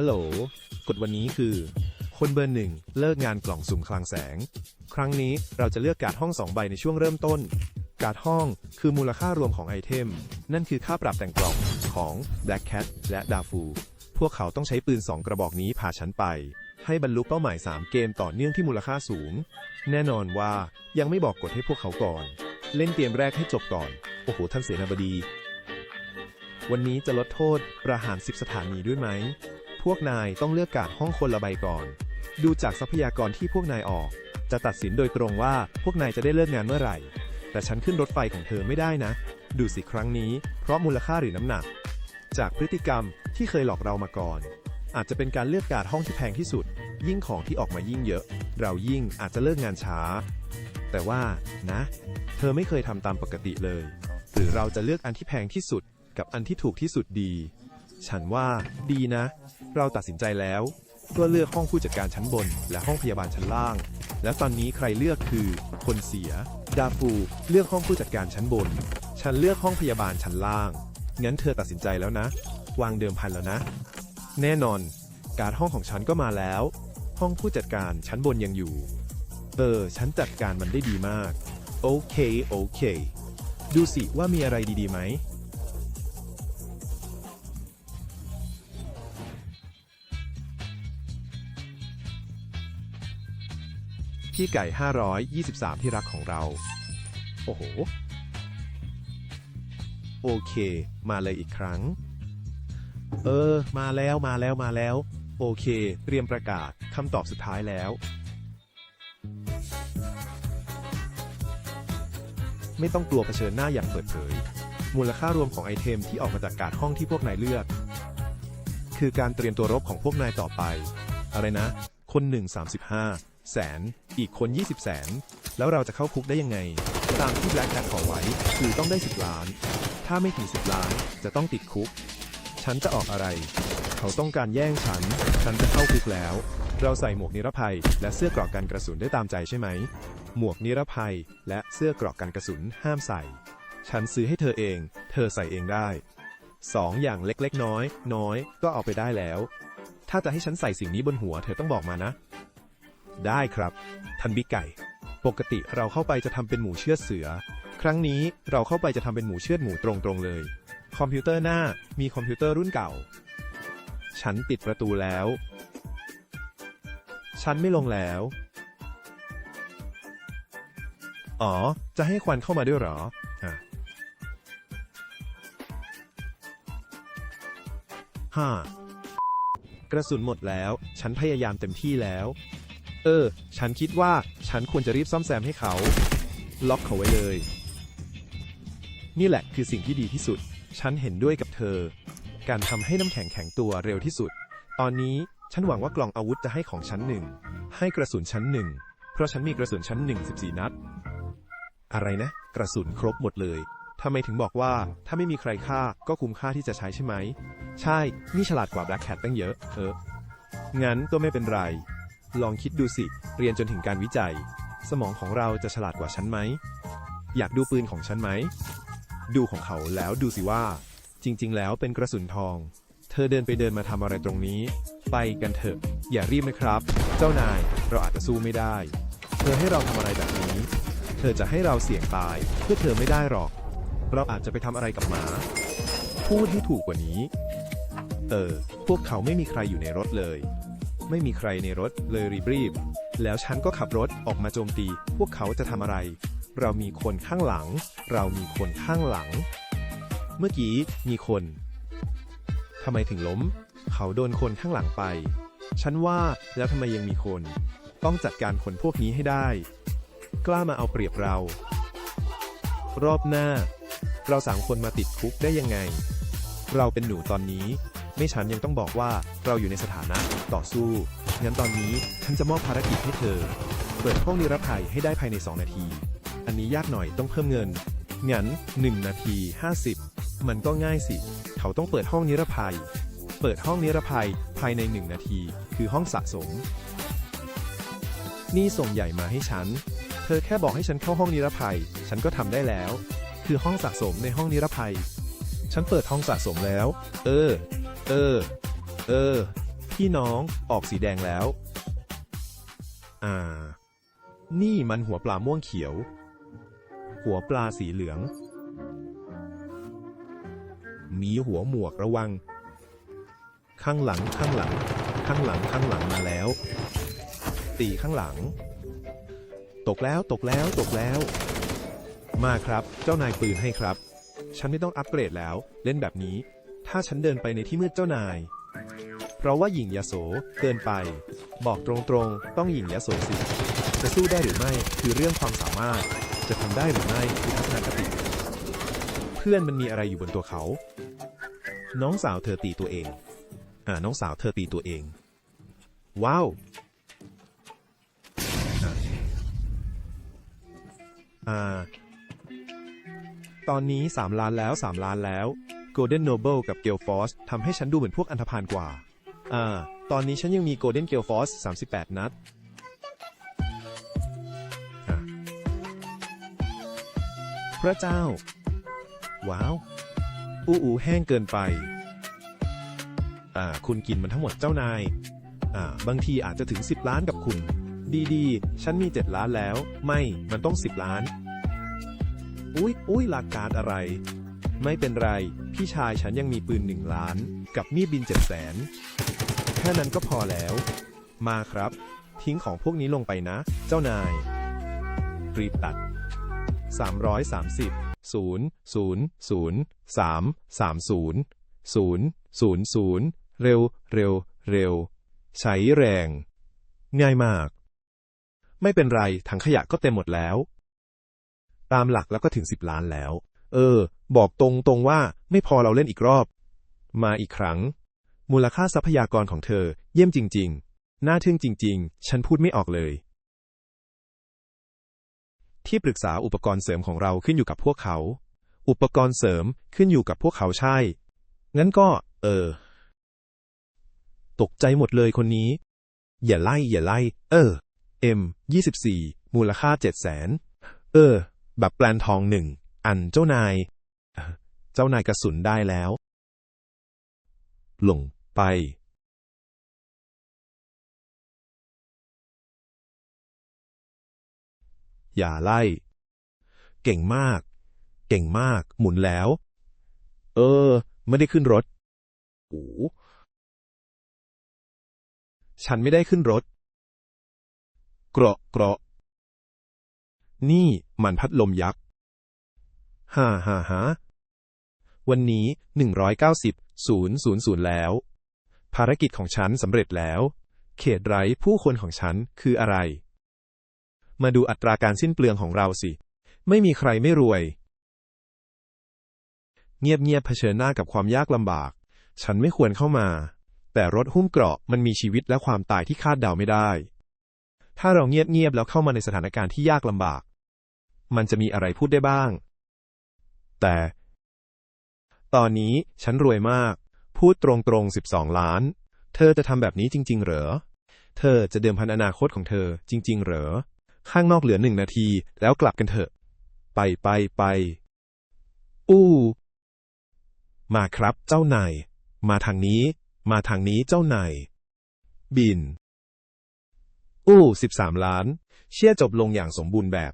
ฮัลโหล กฎวันนี้คือ คนเบอร์หนึ่งเลิกงานกล่องสุ่มคลังแสง ครั้งนี้เราจะเลือกการ์ดห้อง 2 ใบในช่วงเริ่มต้น การ์ดห้องคือมูลค่ารวมของไอเทม นั่นคือค่าปรับแต่งกล่องของ Black Cat และดาฟู พวกเขาต้องใช้ปืน 2 กระบอกนี้พาฉันไป ให้บรรลุเป้าหมาย 3 เกมต่อเนื่องที่มูลค่าสูง แน่นอนว่ายังไม่บอกกฎให้พวกเขาก่อน เล่นเกมแรกให้จบก่อน โอ้โหท่านเสนาบดี วันนี้จะลดโทษประหาร 10 สถานีด้วยไหม พวกนายต้องเลือกการดห้องคนละใบก่อน ดูจากทรัพยากรที่พวกนายออก จะตัดสินโดยตรงว่าพวกนายจะได้เลิกงานเมื่อไหร่ แต่ฉันขึ้นรถไฟของเธอไม่ได้นะ ดูสิครั้งนี้ เพราะมูลค่าหรือน้ำหนัก จากพฤติกรรมที่เคยหลอกเรามาก่อน อาจจะเป็นการเลือกการห้องที่แพงที่สุด ยิ่งของที่ออกมายิ่งเยอะ เรายิ่งอาจจะเลิกงานช้า แต่ว่านะ เธอไม่เคยทำตามปกติเลย หรือเราจะเลือกอันที่แพงที่สุด กับอันที่ถูกที่สุดดี ฉันว่าดีนะ เราตัดสินใจแล้วก็เลือกห้องผู้จัดการชั้นบน และห้องพยาบาลชั้นล่าง และตอนนี้ใครเลือกคือ คนเสีย ดาฟูเลือกห้องผู้จัดการชั้นบน ฉันเลือกห้องพยาบาลชั้นล่าง งั้นเธอตัดสินใจแล้วนะ วางเดิมพันแล้วนะ แน่นอน การห้องของฉันก็มาแล้ว ห้องผู้จัดการชั้นบนยังอยู่ เออ ฉันจัดการมันได้ดีมาก โอเค โอเค ดูสิว่ามีอะไรดีๆไหม พี่ไก่ 523 ที่รักของเรา โอ้โห โอเค มาเลยอีกครั้ง เออ มาแล้วมาแล้วมาแล้ว โอเค เตรียมประกาศคำตอบสุดท้ายแล้ว ไม่ต้องกลัวเผชิญหน้าอย่างเปิดเผย มูลค่ารวมของไอเทมที่ออกมาจากการดห้องที่พวกนายเลือก คือการเตรียมตัวรบของพวกนายต่อไป อะไรนะ คนหนึ่ง35 แสน อีกคน 20 แสน แล้วเราจะเข้าคุกได้ยังไง ตามที่แบล็กแคทขอไว้คือต้องได้ 10 ล้าน ถ้าไม่ถึง 10 ล้านจะต้องติดคุก ฉันจะออกอะไร เขาต้องการแย่งฉัน ฉันจะเข้าคุกแล้ว เราใส่หมวกนิรภัย และเสื้อกราะกันกระสุนได้ตามใจใช่ไหม หมวกนิรภัย และเสื้อกราะกันกระสุนห้ามใส่ ฉันซื้อให้เธอเอง เธอใส่เองได้สองอย่างเล็กๆ น้อย น้อย ก็เอาไปได้แล้ว ถ้าจะให้ฉันใส่สิ่งนี้บนหัว เธอต้องบอกมานะ ได้ครับ ท่านบิ๊กไก่ ปกติเราเข้าไปจะทำเป็นหมูเชือดเสือ ครั้งนี้เราเข้าไปจะทำเป็นหมูเชือดหมูตรงๆเลย คอมพิวเตอร์หน้ามีคอมพิวเตอร์รุ่นเก่า ฉันปิดประตูแล้ว ฉันไม่ลงแล้ว อ๋อ จะให้ควันเข้ามาด้วยเหรออะห้ากระสุนหมดแล้ว ฉันพยายามเต็มที่แล้ว เออ ฉันคิดว่าฉันควรจะรีบซ่อมแซมให้เขา ล็อกเขาไว้เลย นี่แหละคือสิ่งที่ดีที่สุด ฉันเห็นด้วยกับเธอ การทำให้น้ำแข็งแข็งตัวเร็วที่สุด ตอนนี้ฉันหวังว่ากล่องอาวุธจะให้ของชั้นหนึ่ง ให้กระสุนชั้นหนึ่ง เพราะฉันมีกระสุนชั้นหนึ่งสิบสี่นัด อะไรนะ กระสุนครบหมดเลยทำไมถึงบอกว่าถ้าไม่มีใครฆ่าก็คุ้มค่าที่จะใช้ใช่ไหม ใช่ นี่ฉลาดกว่า Black Cat ตั้งเยอะ เออ งั้นก็ไม่เป็นไร ลองคิดดูสิ เรียนจนถึงการวิจัย สมองของเราจะฉลาดกว่าฉันไหม อยากดูปืนของฉันไหม ดูของเขาแล้วดูสิว่า จริง ๆ แล้วเป็นกระสุนทอง เธอเดินไปเดินมาทำอะไรตรงนี้ ไปกันเถอะ อย่ารีบนะครับ เจ้านาย เราอาจจะสู้ไม่ได้ เธอให้เราทำอะไรแบบนี้ เธอจะให้เราเสี่ยงตาย เพื่อเธอไม่ได้หรอก เราอาจจะไปทำอะไรกับหมา พูดให้ถูกกว่านี้ เออ พวกเขาไม่มีใครอยู่ในรถเลย ไม่มีใครในรถเลยรีบรีบ แล้วฉันก็ขับรถออกมาโจมตี พวกเขาจะทำอะไร เรามีคนข้างหลัง เรามีคนข้างหลัง เมื่อกี้มีคนทำไมถึงล้ม เขาโดนคนข้างหลังไป ฉันว่าแล้วทำไมยังมีคน ต้องจัดการคนพวกนี้ให้ได้ กล้ามาเอาเปรียบเรา รอบหน้า เราสามคนมาติดคุกได้ยังไง เราเป็นหนูตอนนี้ ไม่ฉันยังต้องบอกว่าเราอยู่ในสถานะต่อสู้ งั้นตอนนี้ฉันจะมอบภารกิจให้เธอ เปิดห้องนิรภัยให้ได้ภายใน 2 นาที อันนี้ยากหน่อยต้องเพิ่มเงิน งั้น 1 นาที 50 มันก็ง่ายสิ เขาต้องเปิดห้องนิรภัย เปิดห้องนิรภัยภายใน 1 นาที คือห้องสะสม นี่ส่งใหญ่มาให้ฉัน เธอแค่บอกให้ฉันเข้าห้องนิรภัย ฉันก็ทำได้แล้ว คือห้องสะสมในห้องนิรภัย ฉันเปิดห้องสะสมแล้ว เออ เออ เออ พี่น้องออกสีแดงแล้ว อ่า นี่มันหัวปลาม่วงเขียว หัวปลาสีเหลือง มีหัวหมวกระวัง ข้างหลังข้างหลัง ข้างหลังข้างหลังมาแล้ว ตีข้างหลัง ตกแล้วตกแล้วตกแล้ว มาครับ เจ้านายปืนให้ครับ ฉันไม่ต้องอัปเกรดแล้ว เล่นแบบนี้ ถ้าฉันเดินไปในที่มืดเจ้านาย เพราะว่าหญิงยโสเกินไป บอกตรงๆ ต้องหญิงยโสสิ จะสู้ได้หรือไม่คือเรื่องความสามารถ จะทำได้หรือไม่คือทัศนคติ เพื่อนมันมีอะไรอยู่บนตัวเขา น้องสาวเธอตีตัวเอง อ่า น้องสาวเธอตีตัวเอง ว้าวอะอ่าตอนนี้ 3 ล้านแล้ว 3 ล้านแล้ว Golden Noble กับ Gale Force ทำให้ฉันดูเหมือนพวกอันธพาลกว่า อ่า ตอนนี้ฉันยังมี Golden Gale Force 38 นัดพระเจ้า ว้าว อู้อูแห้งเกินไป อ่า คุณกินมันทั้งหมดเจ้านาย อ่า บางทีอาจจะถึง 10 ล้านกับคุณ ดีๆ ฉันมี 7 ล้านแล้ว ไม่ มันต้อง 10 ล้าน อุ๊ยอุ๊ยหลักการอะไร ไม่เป็นไร พี่ชายฉันยังมีปืนหนึ่งล้าน กับมีดบินเจ็ดแสนแค่นั้นก็พอแล้ว มาครับ ทิ้งของพวกนี้ลงไปนะ เจ้านาย รีบตัด 330 0 0 0 3 3 0 0 0 0 เร็ว เร็ว เร็ว ใช้แรง ง่ายมาก ไม่เป็นไร ถังขยะก็เต็มหมดแล้ว ตามหลักแล้วก็ถึงสิบล้านแล้ว เออ บอกตรงตรงว่าไม่พอเราเล่นอีกรอบ มาอีกครั้ง มูลค่าทรัพยากรของเธอ เยี่ยมจริง ๆ น่าทึ่งจริง ๆ ฉันพูดไม่ออกเลย ที่ปรึกษาอุปกรณ์เสริมของเราขึ้นอยู่กับพวกเขา อุปกรณ์เสริมขึ้นอยู่กับพวกเขาใช่ งั้นก็ เออ ตกใจหมดเลยคนนี้ อย่าไล่อย่าไล่ เออ M 24 มูลค่า7 0 0แสนเออ แบบแปลนทองหนึ่ง อันเจ้านาย เจ้านายกระสุนได้แล้ว ลงไป อย่าไล่ เก่งมาก เก่งมาก หมุนแล้ว เออ ไม่ได้ขึ้นรถโอ้ฉันไม่ได้ขึ้นรถ เกราะเกราะ นี่มันพัดลมยักษ์ ฮ่าฮ่าฮ่าวันนี้ 190 000 แล้ว ภารกิจของฉันสำเร็จแล้ว เขตไร้ผู้คนของฉันคืออะไร มาดูอัตราการสิ้นเปลืองของเราสิ ไม่มีใครไม่รวย เงียบๆเผชิญหน้ากับความยากลำบาก ฉันไม่ควรเข้ามา แต่รถหุ้มเกราะมันมีชีวิตและความตายที่คาดเดาไม่ได้ ถ้าเราเงียบๆแล้วเข้ามาในสถานการณ์ที่ยากลำบาก มันจะมีอะไรพูดได้บ้าง แต่ ตอนนี้ฉันรวยมาก พูดตรงๆ 12 ล้าน เธอจะทำแบบนี้จริง ๆ เหรอ เธอจะเดิมพันอนาคตของเธอจริง ๆ เหรอ ข้างนอกเหลือหนึ่งนาที แล้วกลับกันเถอะ ไปไปไป อู้ มาครับเจ้านาย มาทางนี้ มาทางนี้เจ้านาย บิน อู้สิบสามล้าน เชี่ยจบลงอย่างสมบูรณ์แบบ